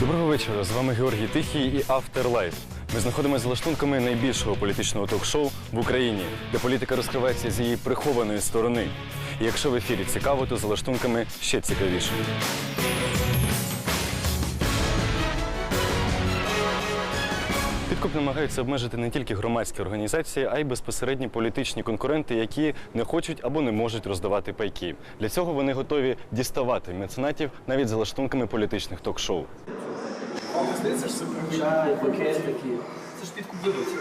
Доброго вечора. З вами Георгій Тихий і Afterlife. Ми знаходимося за лаштунками найбільшого політичного ток-шоу в Україні, де політика розкривається з її прихованої сторони. І якщо в ефірі цікаво, то за лаштунками ще цікавіше. Підкуп намагаються обмежити не тільки громадські організації, а й безпосередні політичні конкуренти, які не хочуть або не можуть роздавати пайки. Для цього вони готові діставати меценатів навіть за лаштунками політичних ток-шоу. Чай, пакетики. Це ж підкуп виборців.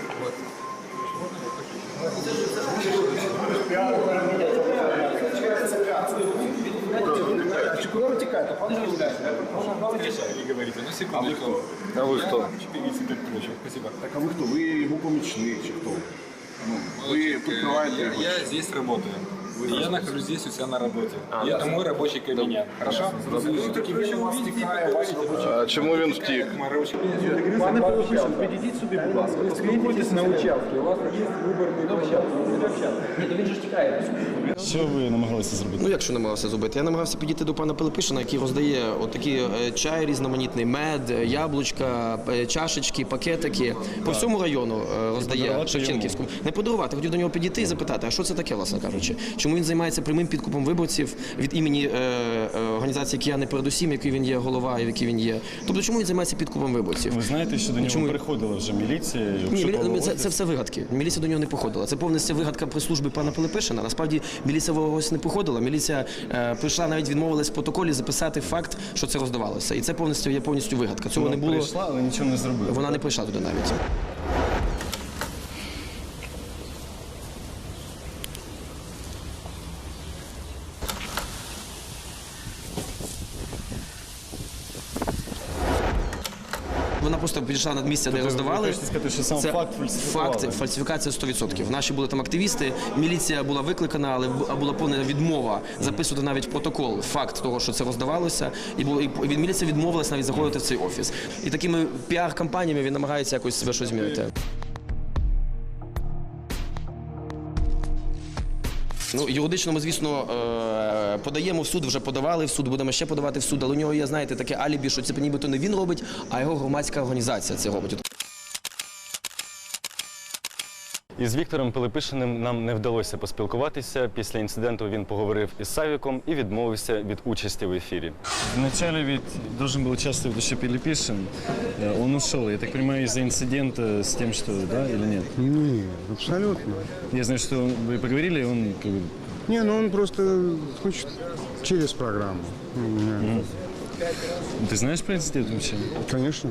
А куда вы текаете? Не говорите, ну секундочку. А вы кто? Певицы Петрович, спасибо. Так а вы кто? Вы его помічник чи хто? Ну, ви прикриваєте я, його? я здесь работаю. Я нахожусь здесь у себя на работе. и это мой рабочий кабинет. Хорошо? Ну, таким видите, А чому він втік? Пане Пилипишин, підійдіть сюди, будь ласка. Поспілкуйтесь на участку. У вас є виборний участок. Ні, то він же ж тікає. Що ви намагалися зробити? Ну як що намагався зробити? Я намагався підійти до пана Пилипишина, який роздає отакі е, чай різноманітний, мед, е, яблучка, е, чашечки, пакетики. По всьому району роздає Шевченківському. Не подарувати, хотів до нього підійти і запитати, а що це таке, власне кажучи? Чому він займається прямим підкупом виборців від імені е, е, організації Кияни передусім, який він є голова і в якій він є. Тобто, чому він займається підкупом виборців? Ви знаєте, що до нього Чому? приходила вже міліція? Ні, мілі... це, це все вигадки. Міліція до нього не походила. Це повністю вигадка при службі пана Пилипишина. Насправді міліція ось не походила. Міліція е, прийшла навіть відмовилась в протоколі записати факт, що це роздавалося. І це повністю є повністю вигадка. Цього Вона не було. прийшла, але нічого не зробила. Вона не прийшла туди навіть. Вона просто підійшла на місце, де Тобто роздавали. сказати, що сам Це факт фальсифікували? факт, фальсифікація 100%. Наші були там активісти. Міліція була викликана, але була повна відмова записувати навіть протокол факт того, що це роздавалося. І було і від міліція відмовилась навіть заходити в цей офіс. І такими піар-кампаніями він намагається якось себе щось змінити. Ну, юридично ми, звісно, е, подаємо в суд, вже подавали в суд, будемо ще подавати в суд, але у нього є, знаєте, таке алібі, що це нібито не він робить, а його громадська організація це робить. Із Віктором Пилипишиним нам не вдалося поспілкуватися. Після інциденту він поговорив із Савіком і відмовився від участі в ефірі. Вначале ведь должен был участвовать еще Пилипишин. Э, Он ушел, я так понимаю, из-за инцидента с тем, что, да, или нет? Нет, абсолютно. Я знаю, что вы поговорили, и он как бы, Не, ну он просто хочет через программу. Ну, меня- Ты знаешь про инцидент вообще? Конечно.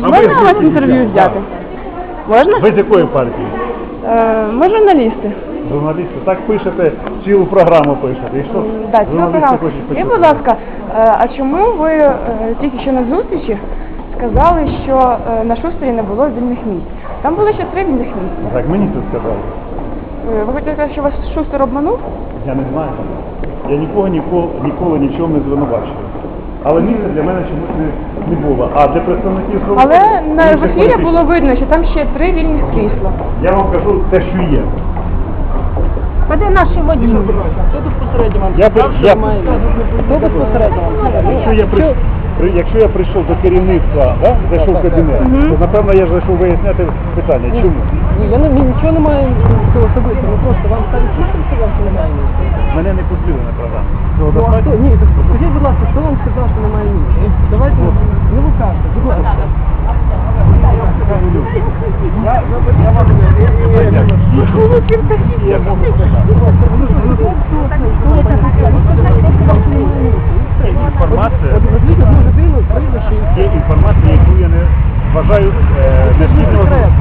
Можна у вас інтерв'ю взяти? Можна? Ви з якої партії? Е, ми журналісти. Журналісти. Так пишете, цілу програму пишете. І що? Да, цього Журналісти програму. хочуть почути. будь ласка, е, а чому ви е, тільки що на зустрічі сказали, що е, на шустері не було вільних місць? Там було ще три вільних місця. Так мені це сказали. Е, Ви хочете сказати, що вас шустер обманув? Я не знаю. Я нікого ніколи, ніколи нічого не звинувачую. Але місця для мене чомусь не, не було. А для представників Але інших на в було видно, що там ще три вільних крісла. Я вам кажу те, що є. А де наші водії? Я, при- я, якщо, я при, при- якщо я прийшов до керівництва, да, зайшов в кабінет, то напевно я ж зайшов виясняти питання. Чому? Я не, нічого не маю особистого, просто вам ставить чисто, що вам немає місця. Мене не пустили на програму. Ну, а хто? Ні, так скажіть, будь ласка, хто вам сказав, що немає місця? Давайте, не лукавте, будь ласка. Я. Інформація, є інформація, яку я не вважаю е, необхідною.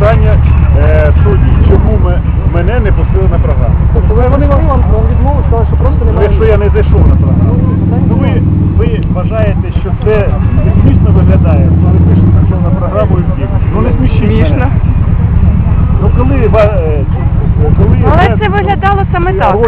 Запитання е, судді, чому ми, мене не пустили на програму. Тобто ви- вони вам вам відмову сказали, що просто Ну, немає якщо я не зайшов на програму. Ну, ви, ви вважаєте, що це не смішно виглядає, коли пишуть зайшов на програму і втік. Ну не смішіть мене. Смішно. Ну коли, ва- е, коли Але це виглядало саме так?